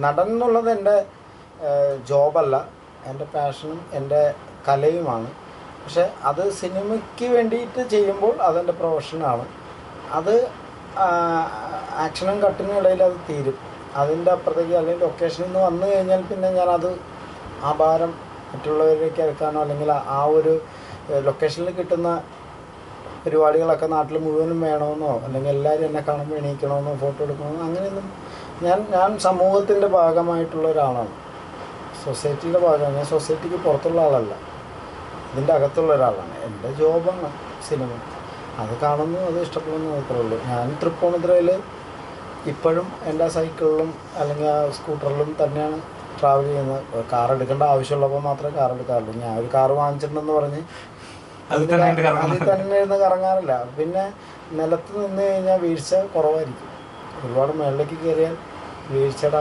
നടൻ എന്നുള്ളത് എന്റെ ജോബല്ല. എന്റെ പാഷനും എന്റെ കലയുമാണ്. പക്ഷെ അത് സിനിമയ്ക്ക് വേണ്ടിയിട്ട് ചെയ്യുമ്പോൾ അതെന്റെ പ്രൊഫഷനാണ്. അത് ആക്ഷനും കട്ടിനും ഇടയിൽ അത് തീരും. അതിന്റെ അപ്പുറത്തേക്ക് അല്ലെങ്കിൽ ലൊക്കേഷനിൽ നിന്ന് വന്നു കഴിഞ്ഞാൽ പിന്നെ ഞാനത് ആ ഭാരം മറ്റുള്ളവരിലേക്ക് ഇറക്കാനോ അല്ലെങ്കിൽ ആ- ഒരു ലൊക്കേഷനിൽ കിട്ടുന്ന പരിപാടികളൊക്കെ നാട്ടിൽ മുഴുവനും വേണമെന്നോ അല്ലെങ്കിൽ എല്ലാവരും എന്നെ കാണുമ്പോൾ എണീക്കണമെന്നോ ഫോട്ടോ എടുക്കണമെന്നോ അങ്ങനെയൊന്നും ഞാൻ ഞാൻ സമൂഹത്തിന്റെ ഭാഗമായിട്ടുള്ള ഒരാളാണ്. സൊസൈറ്റിയുടെ ഭാഗമാണ്. ഞാൻ സൊസൈറ്റിക്ക് പുറത്തുള്ള ആളല്ല. ഇതിന്റെ അകത്തുള്ള ഒരാളാണ്. എന്റെ ജോബാണ് സിനിമ. അത് കാണുന്നു അത് ഇഷ്ടപ്പെടുന്നു മാത്രമേ ഉള്ളൂ. ഞാൻ തൃപ്പൂണിത്തുറയിൽ ഇപ്പോഴും എന്റെ സൈക്കിളിലും അല്ലെങ്കിൽ ആ സ്കൂട്ടറിലും തന്നെയാണ് ട്രാവൽ ചെയ്യുന്നത്. കാർ എടുക്കേണ്ട ആവശ്യമുള്ളപ്പോൾ മാത്രമേ കാർ എടുക്കാറുള്ളൂ. ഞാൻ ഒരു കാർ വാങ്ങിച്ചിട്ടുണ്ടെന്ന് പറഞ്ഞ്. അതിൽ തന്നെ ഇരുന്ന് കറങ്ങാറില്ല. പിന്നെ നിലത്ത് നിന്ന് കഴിഞ്ഞാൽ വീഴ്ച കുറവായിരിക്കും. ഒരുപാട് മേളിലേക്ക് കയറിയാൽ വീഴ്ചയുടെ